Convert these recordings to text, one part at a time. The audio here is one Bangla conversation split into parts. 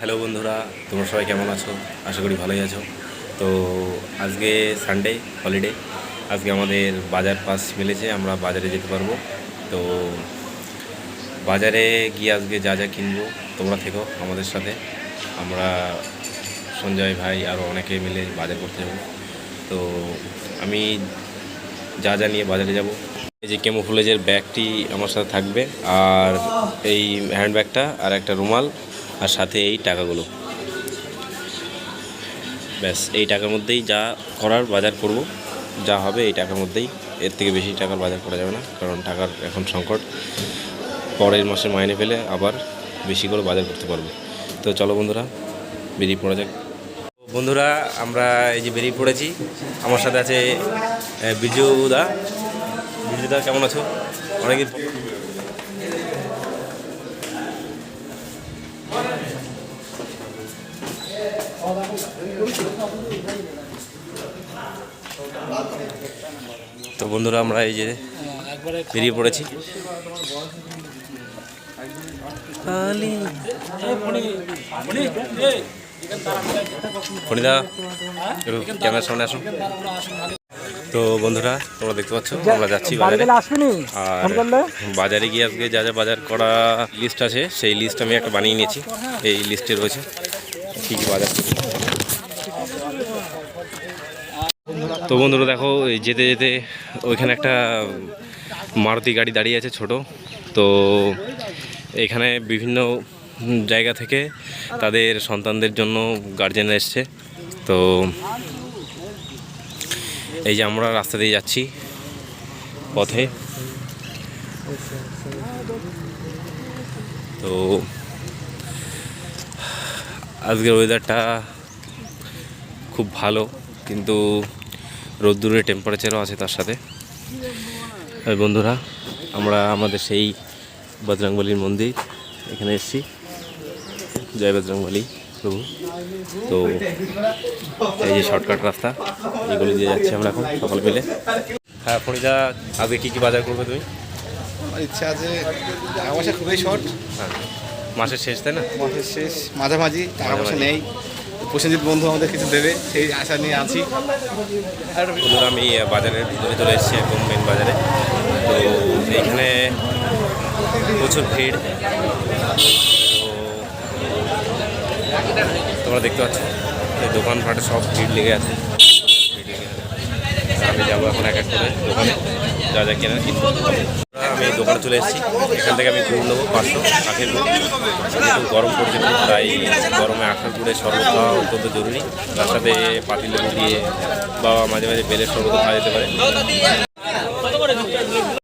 হ্যালো বন্ধুরা, তোমরা সবাই কেমন আছো? আশা করি ভালোই আছো। তো আজকে সানডে হলিডে আজকে আমাদের বাজার পাস মিলেছে, আমরা বাজারে যেতে পারব। তো বাজারে গিয়ে আজকে যা যা কিনবো, তোমরা থেকো আমাদের সাথে। আমরা সঞ্জয় ভাই আরও অনেকে মিলে বাজার করতে যাব। তো আমি যা যা নিয়ে বাজারে যাব, এই যে কেমো ফুলেজের ব্যাগটি আমার সাথে থাকবে, আর এই হ্যান্ড ব্যাগটা আর একটা রুমাল। আর সাথে এই টাকাগুলো। ব্যাস এই টাকার মধ্যেই যা করার বাজার করব যা হবে এই টাকার মধ্যেই। এর থেকে বেশি টাকার বাজার করা যাবে না কারণ টাকার এখন সংকট। পরের মাসে মাইনে পেলে আবার বেশি করে বাজার করতে পারব। তো চলো বন্ধুরা বেরিয়ে পড়া যাক। বন্ধুরা আমরা এই যে বেরিয়ে পড়েছি আমার সাথে আছে আহ, বিজু দা। বিজু দা কেমন আছো? অনেকদিন তো বন্ধুরা আমরা এই যে বেরিয়ে পড়েছি। ফণিদা ক্যামেরার সামনে আসুন। তো বন্ধুরা তোমরা দেখতে পাচ্ছ আমরা যাচ্ছি বাজারে। আর বাজারে গিয়ে আজকে যা যা বাজার করা লিস্ট আছে সেই লিস্ট আমি একটা বানিয়ে নিয়েছি। এই লিস্টে রয়েছে। কী বাজার। তো বন্ধুরা দেখো যেতে যেতে ওইখানে একটা মারুতি গাড়ি দাঁড়িয়ে আছে ছোট। তো এখানে বিভিন্ন জায়গা থেকে তাদের সন্তানদের জন্য গার্জেনরা এসছে। তো এই যে আমরা রাস্তা দিয়ে যাচ্ছি পথে। তো আজকের ওয়েদারটা খুব ভালো কিন্তু রোদ্দুরের টেম্পারেচারও আছে তার সাথে। বন্ধুরা আমরা আমাদের সেই বজরংবলির মন্দির এখানে এসেছি। জয় বজরংবলী প্রভু। তো এই যে শর্টকাট রাস্তা এগুলো দিয়ে যাচ্ছি আমরা এখন সকাল মিলে। হ্যাঁ ফরিদা আগে কী কী বাজার করবে তুমি? আমার ইচ্ছা আছে পয়সা খুবই শর্ট হ্যাঁ। মাসের শেষ তাই না? মাসের শেষ মাঝামাঝি টাকা পয়সা নেই। প্রসেনজিৎ বন্ধু আমাদের কিছু দেবে সেই আশা নিয়ে আছি। আর বন্ধুরা আমি বাজারের ভিতরে চলে এসেছি একদম মেন বাজারে। তো এইখানে প্রচুর ভিড়। তোমরা দেখতে পাচ্ছ দোকানপাটে সব ভিড় লেগে আছে। ভিড় লেগে আছে। আমি যাব এখন এক এক করে দোকানে যা যা কেনার কিনবো আমি দোকানে চলে এসেছি। এখান থেকে আমি গুড় নেব পাঁচশো আখের গুড় যেহেতু গরম পড়ছে তাই গরমে আখের গুড়ের শরবত খাওয়া অত্যন্ত জরুরি। তার সাথে পাতিলেবু দিয়ে বা মাঝে মাঝে বেলের শরবত খাওয়া যেতে পারে।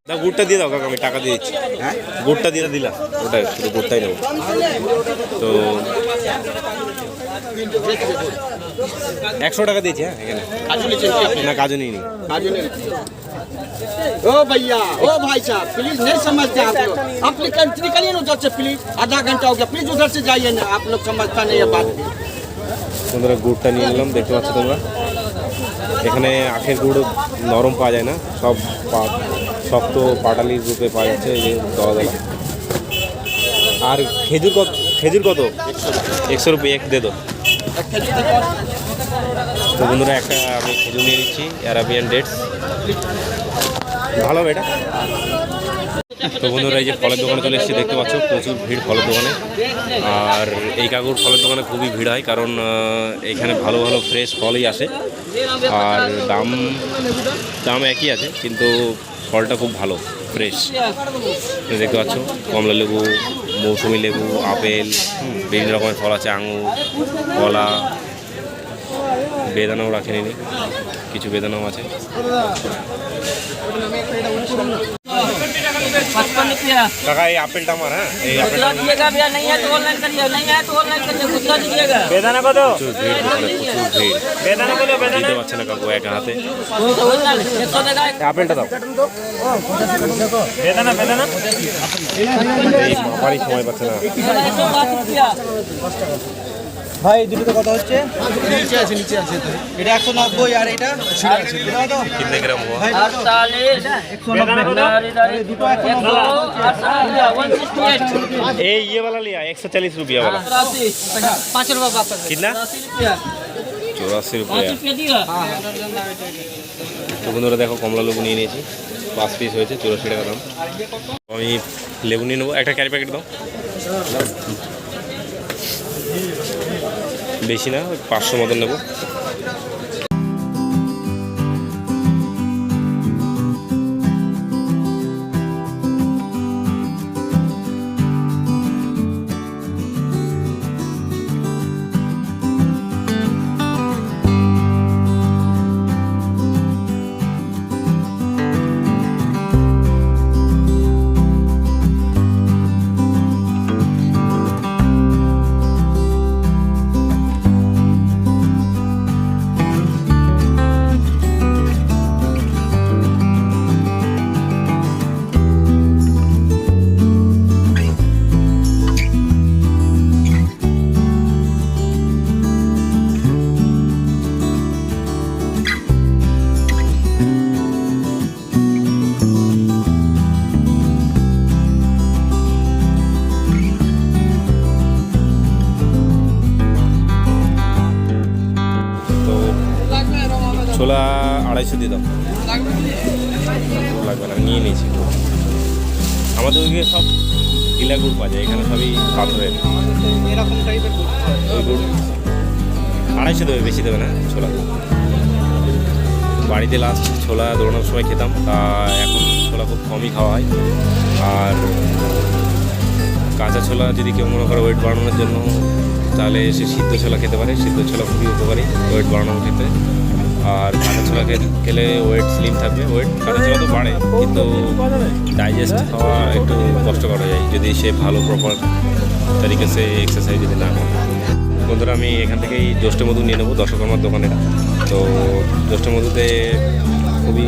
না গুড়টা দিয়ে দাও কাকা আমি টাকা দিয়ে দিচ্ছি। হ্যাঁ? গুড়টা দিয়ে দিলাম। ওটা শুধু গুড়টাই নেব। তো একশো টাকা দিয়েছি হ্যাঁ এখানে না কাজু নিই নি ओ भैया ओ भाई साहब प्लीज नहीं समझते आप लोग अप्लीकेंट निकलिए ना उधर से प्लीज आधा घंटा हो गया प्लीज उधर से जाइए ना आप लोग समझता नहीं है बात বন্ধুরা গুড়টা নিয়ে নিলাম দেখতে পাচ্ছ তোমরা এখানে আখের গুড় নরম পাওয়া যায় না সব পা- শক্ত পাটালির রূপে পাওয়া যাচ্ছে এই যে দলা দলা আর খেজুর কত খেজুর কত একশো রুপি এক দে দো তো বন্ধুরা একটা আমি খেজুর নিয়ে নিচ্ছি অ্যারাবিয়ান ডেটস ভালো এটা? তো বন্ধুরা এই যে ফলের দোকানে চলে এসেছি দেখতে পাচ্ছ প্রচুর ভিড় ফলের দোকানে। আর এই কাকুর ফলের দোকানে খুবই ভিড় হয় কারণ এখানে ভালো ভালো ফ্রেশ ফলই আসে। আর দাম দাম একই আছে কিন্তু ফলটা খুব ভালো ফ্রেশ দেখতে পাচ্ছ কমলা লেবু মৌসুমি লেবু আপেল হুম, বিভিন্ন রকমের ফল আছে আঙুর কলা বেদানাও রাখেনি। কিছু বেদানাও আছে। पचपन रुपया কাকা এই আপেলটা আমার হ্যাঁ এই আপেলটা खुदरा दिएगा भैया नहीं है तो ऑनलाइन करिए नहीं है तो ऑनलाइन करिए खुदरा दीजिएगा বেদানা কত প্রচুর ভিড় দোকানে প্রচুর ভিড় বেদানা কত বেদানা দিতে পারছে না কাকু একা হাতে तो ऑनलाइन एक सौ देगा এই আপেলটা দাও বেদানা বেদানা এই বাবারই সময় পাচ্ছে না एक सौ पाँच रुपया ভাই দুটো কত হচ্ছে নিচে আছে নিচে আছে এটা একশো নব্বই আর এটা ছিঁড়া আছে कितने ग्राम हुआ अड़तालीस বেদানা কত दुकान वन सिक्सटी एट ये ये वाला लिया एक सौ चालीस रुपया वाला पाँच रुपया वापस कितना अस्सी रुपया চৌরাশি पाँच রুপিয়া रुपया दिया তো বন্ধুরা দেখো কমলা লেবু নিয়ে নিয়েছি পাঁচ পিস হয়েছে চৌরাশি টাকা দাম আমি লেবু নিয়ে নেবো একটা ক্যারি প্যাকেট দাও বেশি না পাঁচশো মতন নেব। আড়াইশো দিয়ে দাও। লাগবে না, নিয়ে নিয়েছি আমাদের ওইদিকে সব গিলা গুড় পাওয়া যায়, এখানে সবই পাথরের। এরকম টাইপের গুড় আড়াইশো দেবে, বেশি দেবে না, ছোলা। বাড়িতে লাস্ট ছোলা দৌড়ানোর সময় খেতাম, তা এখন ছোলা খুব কমই খাওয়া হয়। আর কাঁচা ছোলা যদি কেউ মনে করে ওয়েট বাড়ানোর জন্য, তাহলে সে সিদ্ধ ছোলা খেতে পারে, সিদ্ধ ছোলা খুবই উপকারী ওয়েট বাড়ানোর ক্ষেত্রে। আর কাঁচা খেলে ওয়েট স্লিম থাকবে। ওয়েট কাঁচা ছোলা তো বাড়ে, কিন্তু ডাইজেস্ট হওয়া একটু কষ্টকর হয়ে যায়। যদি সে ভালো প্রপার তারিখে সে এক্সারসাইজ যদি না করে। বন্ধুরা, আমি এখান থেকেই জ্যৈষ্ঠ মধু নিয়ে নেব দশকর্মার দোকানে। তো জ্যৈষ্ঠ মধুতে খুবই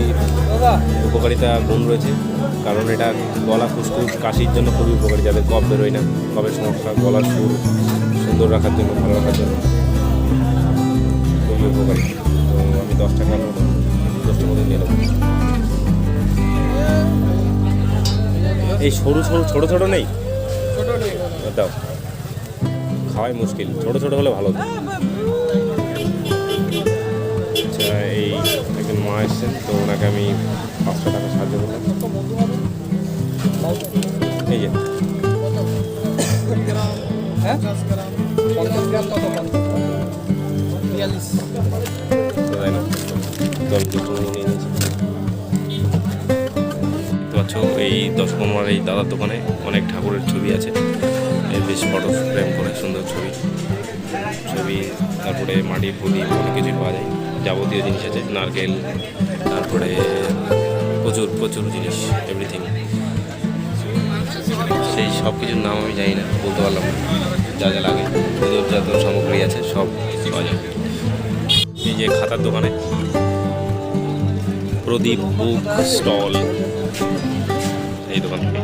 উপকারিতা গুণ রয়েছে, কারণ এটা গলা, ফুসফুস, কাশির জন্য খুবই উপকারী। যাদের কফ বেরোয় না, কফের সমস্যা, গলার সুর সুন্দর রাখার জন্য, ভালো রাখার জন্য খুবই উপকারী। দশ টাকার মতো জ্যৈষ্ঠ মধু নিয়ে নেব। এই সরু সরু, ছোটো ছোটো নেই? দাও খাওয়াই মুশকিল, ছোট ছোট হলে ভালো। আচ্ছা এই একজন মা এসছেন, তো ওনাকে আমি পাঁচশো টাকা সাহায্য করলাম। এই যে। হ্যাঁ? বিয়াল্লিশ। দুটো নিয়ে দেখতে পাচ্ছ, এই দশ পনেরোর এই দাদার দোকানে অনেক ঠাকুরের ছবি আছে। বেশ ফটো ফ্রেম করে সুন্দর ছবি। ছবি, তারপরে মাটির প্রদীপ, অনেক কিছু পাওয়া যায়। যাবতীয় জিনিস আছে, নারকেল, তারপরে প্রচুর প্রচুর জিনিস এভরিথিং সেই সব কিছুর নাম আমি জানি না, বলতে পারলাম যা যা লাগে পুজোর যত সামগ্রী আছে, সব পাওয়া যায় এই যে খাতার দোকানে প্রদীপ বুক স্টল। এই দোকান থেকে।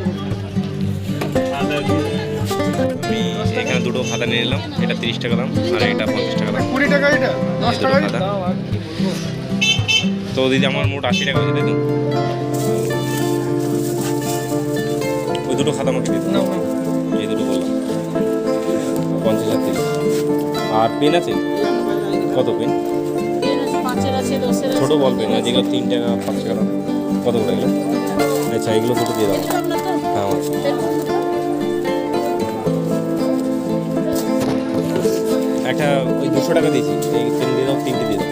আমি এখানে দুটো খাতা নিয়ে নিলাম। এটা তিরিশ টাকা দাম আর এটা পঞ্চাশ টাকা দাম। কুড়ি টাকা এটা দুটো খাতা তো দিদি আমার মোট আশি টাকা হয়েছে তো ওই দুটো খাতা আমাকে দিতে এই দুটো বললাম। পঞ্চাশ আর তিরিশ। আর পেন আছে? কত পেন? ছোটো বল পেন যেগুলো তিন টাকা পাঁচ টাকা কত করে এগুলো? আচ্ছা এগুলো দুটো দিয়ে দাও। হ্যাঁ আমার একটা ওই দুশো টাকা দিয়েছি। এই পেন দিয়ে দাও তিনটে দিয়ে দাও।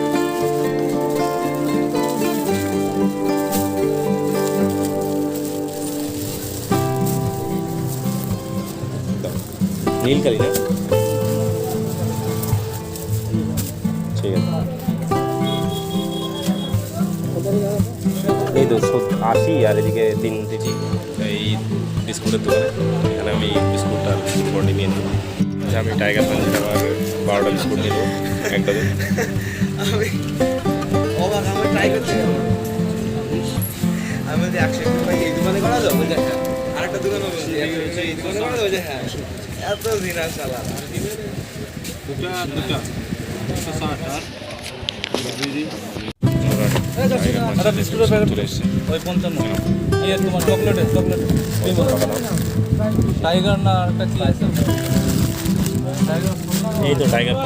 দাও। নীল কালি না? ঠিক আছে। তো আর এদিকে তিন দিচ্ছি এই বিস্কুটের দোকানে। এখানে আমি বিস্কুটটা বিস্কুট বডি নিয়ে নেব। আমি টাইগার পাঞ্চের আবার বারোটা বিস্কুট নিয়ে নেব একটা দিন আমি অবাক ট্রাই করতে আমি বলছি একশো ভাই এই দোকানে করা যাবে? হ্যাঁ। আরেকটা দোকানে বলছি একশো একশো এই দোকানে করা যাবে হ্যাঁ। এত দিন আর। চালা আমরা এসছে টাইগার না আছে এই তো টাইগার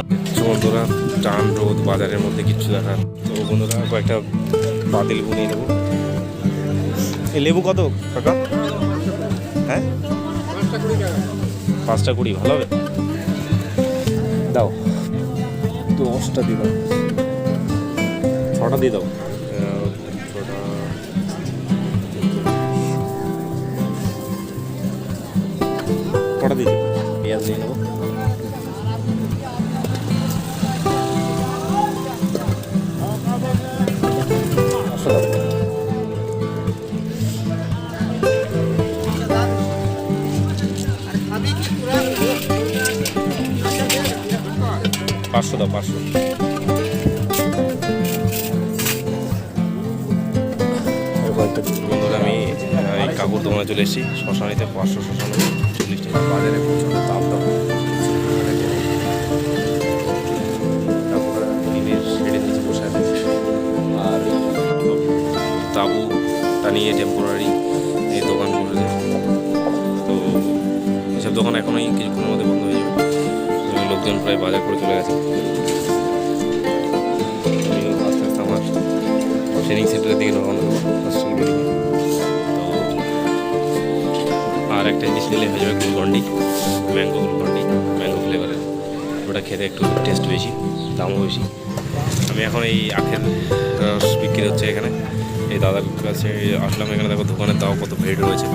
টান রোদ বাজারের মধ্যে কিচ্ছু দেখার তো বন্ধুরা কয়েকটা বাতি লেবু নিয়ে নেব লেবু কত কাকা হ্যাঁ পাঁচটা কুড়ি ভালো হবে দাও দশটা দাও ছটা দিয়ে দাও পেঁয়াজ নিয়ে নেব। পাঁচশো দাও, পাঁচশো। আমি এই কাকুর দোকানে চলে এসেছি। শ্মশানিতে পাঁচশো, শ্মশান চল্লিশ টাকা বাজারে প্রচুর দাম দাম তাবু টানিয়ে টেম্পোরারি এই দোকান করেছে তো এসব দোকান এখনোই কিছুক্ষণের মধ্যে বন্ধ হয়ে যাবে লোকজন প্রায় বাজার করে চলে গেছে আস্তে আস্তে আমার ট্রেনিং সেন্টারের দিকে রওনা দেবো আর একটা জিনিস নিলে হয়ে যাবে গ্লুকন্ডি ম্যাঙ্গো গ্লুকন্ডি ম্যাঙ্গো ফ্লেভারের ওটা খেতে একটু টেস্ট বেশি, দামও বেশি। আমি এখন এই আখের রস বিক্রি হচ্ছে এখানে। এই দাদার কাছে আসলাম এখানে, দেখো দোকানের তাও কত ভিড় রয়েছে।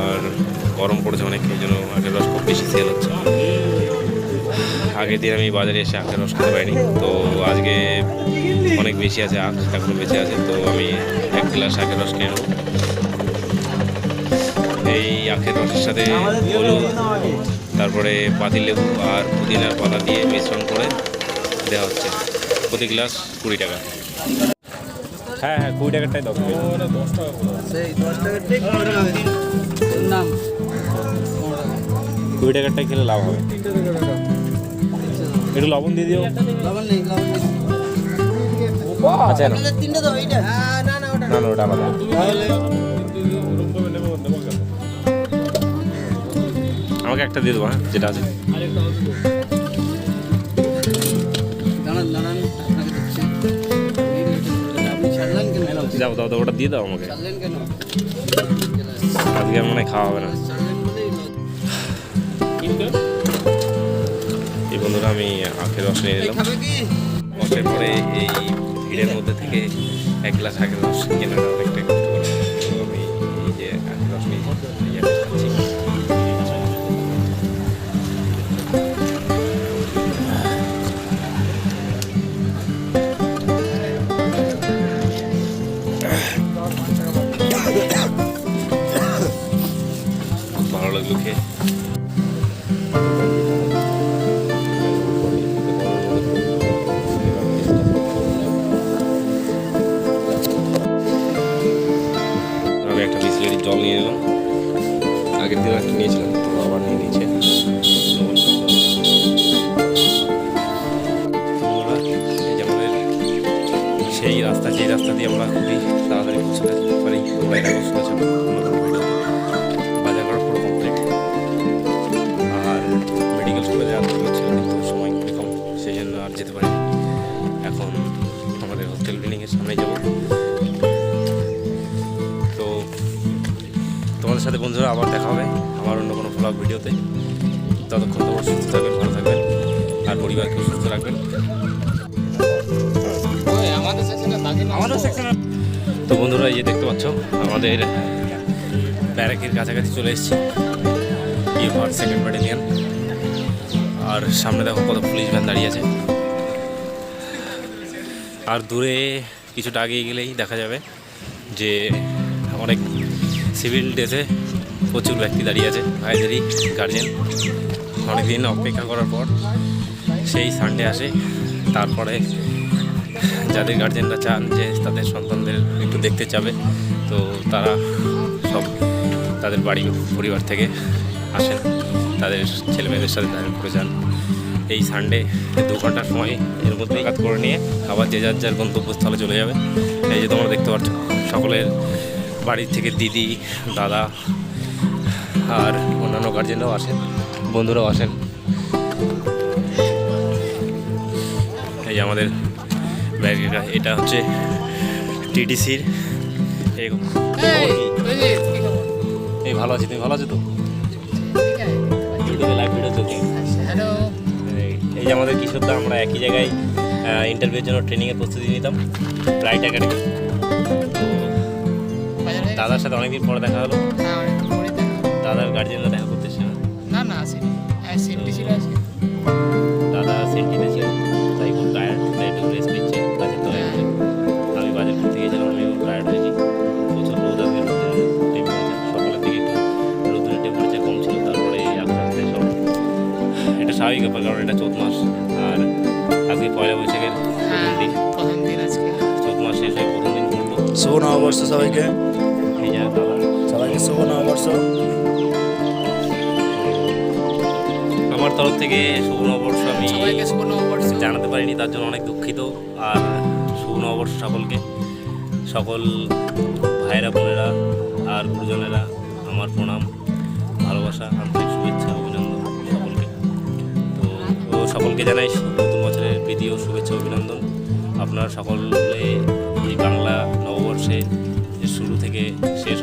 আর গরম পড়েছে অনেক, এই জন্য আখের রস খুব বেশি সেল হচ্ছে। আগের দিন আমি বাজারে এসে আখের রস খেতে পারিনি। তো আজকে অনেক বেশি আছে, আখ এখনও বেঁচে আছে। তো আমি এক গ্লাস আখের রস নেব। এই আখের রসের সাথে হলুদ তারপরে পাতি লেবু আর পুদিনার পাতা দিয়ে মিশ্রণ করে দেওয়া হচ্ছে। প্রতি গ্লাস কুড়ি টাকা। হ্যাঁ হ্যাঁ কুড়ি টাকারটাই সেই দশ নাম? কুড়ি টাকারটাই খেলে লাভ হবে। একটু লবণ দিয়ে দিও। লবণ নেই লবণ আচ্ছা না তিনটে দাও এইটা। হ্যাঁ না না ওটা না না ওটা আলাদা আমাকে একটা দিয়ে দেবো হ্যাঁ যেটা আছে। যাও দাও দাও ওটা দিয়ে দাও আমাকে। আজকে মনে হয় খাওয়া হবে না। এই বন্ধুরা আমি আখের রস নিয়ে নিলাম। রসের পরে এই ভিড়ের মধ্যে থেকে এক গ্লাস আখের রস কেনাটা অনেকটাই কষ্টকর তো আমি এই যে আখের রস নিয়ে আগের দিন একটা নিয়েছিলাম, তো আবার নিয়ে নিয়েছে সেই রাস্তা, যেই রাস্তা দিয়ে আমরা খুবই তাড়াতাড়ি পৌঁছতে পারি তোমরা এটা অবশ্যই সাথে বন্ধুরা আবার দেখা হবে আমার অন্য কোনো ব্লগ ভিডিওতে। ততক্ষণ তোমার সুস্থ থাকবেন ভালো থাকবেন আর পরিবারকেও সুস্থ রাখবেন। তো বন্ধুরা এই যে দেখতে পাচ্ছ আমাদের ব্যারাকের কাছাকাছি চলে এসেছি। ইউভার সেকেন্ড ব্যাটালিয়ান আর সামনে দেখো কত পুলিশ ভ্যান দাঁড়িয়ে আছে। আর দূরে কিছুটা আগিয়ে গেলেই দেখা যাবে যে সিভিল ড্রেসে প্রচুর ব্যক্তি দাঁড়িয়ে আছে ভাইদেরই গার্জেন। অনেকদিন অপেক্ষা করার পর সেই সানডে আসে, তারপরে যাদের গার্জেনরা চান যে তাদের সন্তানদের একটু দেখতে যাবে তো তারা সব তাদের বাড়ি, পরিবার থেকে আসেন, তাদের ছেলে মেয়েদের সাথে দেখা করে যান। এই সানডে দু ঘণ্টার সময় এর মধ্যে কাজ করে নিয়ে আবার যে যার যার গন্তব্যস্থলে চলে যাবে। এই যে তোমরা দেখতে পাচ্ছ, সকলের বাড়ির থেকে দিদি দাদা আর অন্যান্য গার্জেনরাও আসেন বন্ধুরাও আসেন। এই যে আমাদের ব্যাগটা এটা হচ্ছে টিডিসির। এই ভালো আছি তুমি ভালো আছো তো? ইউটিউবে লাইভ ভিডিও চলছে। এই- এই যে আমাদের কিশোরদা আমরা একই জায়গায় ইন্টারভিউর জন্য ট্রেনিংয়ের প্রস্তুতি নিতাম ফ্লাইট একাডেমি তো দাদার সাথে অনেকদিন পরে দেখা হলো। দাদার গার্জেনরা দেখা করতে এসেছে না? না না আসেনি হ্যাঁ সেফটি ছিল আজকে দাদা সেন্টিতে ছিল। তাই খুব টায়ার্ড একটু রেস্ট নিচ্ছে কাজের তো আমি বাজার করতে গিয়েছিলাম আমি টায়ার্ড হয়েছি প্রচুর রোদ টেম্পারেচার সকালের দিকে একটু রোদের টেম্পারেচার কম ছিল তারপরে আস্তে আস্তে সব এটা স্বাভাবিক ব্যাপার কারণ এটা চৌত মাস আর আজকে পয়লা বৈশাখের প্রথম দিন। প্রথম দিন আজকে। চৌত মাস শেষ হয়ে প্রথম দিন শুভ নববর্ষ সবাইকে। আমার তরফ থেকে শুভ নববর্ষ আমি জানাতে পারিনি তার জন্য অনেক দুঃখিত। আর শুভ নববর্ষ সকলকে। সকল ভাইরা বোনেরা আর গুরুজনেরা আমার প্রণাম ভালোবাসা আন্তরিক শুভেচ্ছা অভিনন্দন সকলকে। তো ও সকলকে জানাই নতুন বছরের প্রীতি ও শুভেচ্ছা অভিনন্দন। আপনারা সকলে এই বাংলা নববর্ষে শুরু থেকে শেষ